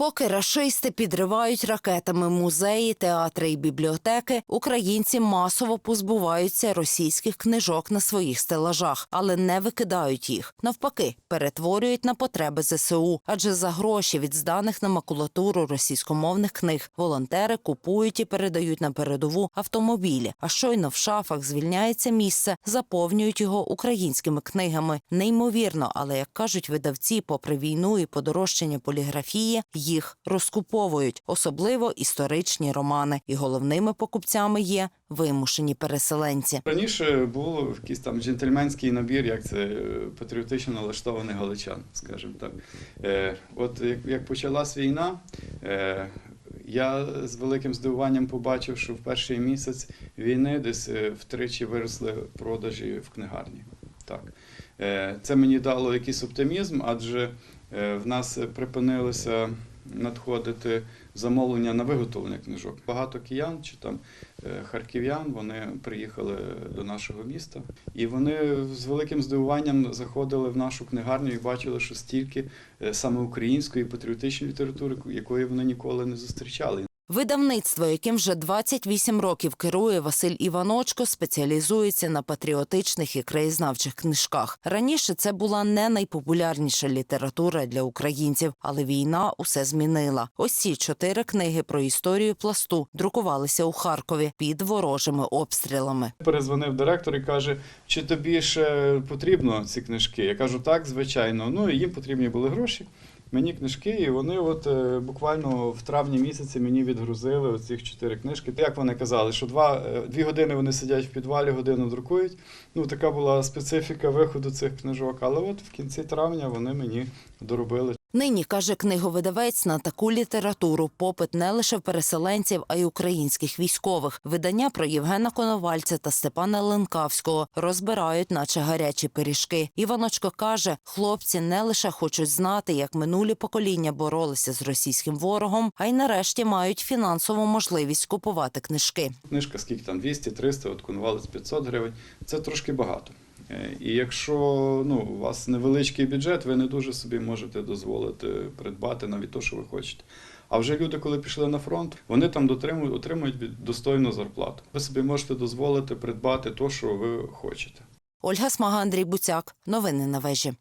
Поки рашисти підривають ракетами музеї, театри і бібліотеки, українці масово позбуваються російських книжок на своїх стелажах, але не викидають їх. Навпаки, перетворюють на потреби ЗСУ. Адже за гроші від зданих на макулатуру російськомовних книг волонтери купують і передають на передову автомобілі. А щойно в шафах звільняється місце, заповнюють його українськими книгами. Неймовірно, але як кажуть видавці, попри війну і подорожчання поліграфії, їх розкуповують, особливо історичні романи. І головними покупцями є вимушені переселенці. Раніше був якийсь там джентльменський набір, як це е, патріотично налаштованих галичан, скажімо так. Е, от як, почалась війна, е, я з великим здивуванням побачив, що в перший місяць війни десь втричі виросли продажі в книгарні. Так. Це мені дало якийсь оптимізм, адже в нас припинилося надходити замовлення на виготовлення книжок. Багато киян чи там е, харків'ян вони приїхали до нашого міста, і вони з великим здивуванням заходили в нашу книгарню і бачили, що стільки е, саме української патріотичної літератури, якої вони ніколи не зустрічали. Видавництво, яким вже 28 років керує Василь Іваночко, спеціалізується на патріотичних і краєзнавчих книжках. Раніше це була не найпопулярніша література для українців, але війна усе змінила. Ось ці чотири книги про історію пласту друкувалися у Харкові під ворожими обстрілами. Перезвонив директор і каже, чи тобі ще потрібно ці книжки? Я кажу, так, звичайно. Ну і їм потрібні були гроші. Мені книжки, і вони от е, буквально в травні місяці мені відгрузили оці чотири книжки. Як вони казали, що два, е, дві години вони сидять в підвалі, годину друкують. Ну, така була специфіка виходу цих книжок. Але от в кінці травня вони мені доробили. Нині каже книговидавець на таку літературу попит не лише переселенців, а й українських військових. Видання про Євгена Коновальця та Степана Ленкавського розбирають, наче гарячі пиріжки. Іваночко каже, хлопці не лише хочуть знати, як минулі покоління боролися з російським ворогом, а й нарешті мають фінансову можливість купувати книжки. Книжка скільки там 200-300, от конвалець 500 гривень. Це трошки багато. Е, І якщо ну, у вас невеличкий бюджет, ви не дуже собі можете дозволити придбати навіть те, що ви хочете. А вже люди, коли пішли на фронт, вони там дотримують, отримують достойну зарплату. Ви собі можете дозволити придбати те, що ви хочете. Ольга Смага, Андрій Буцяк. Новини на вежі.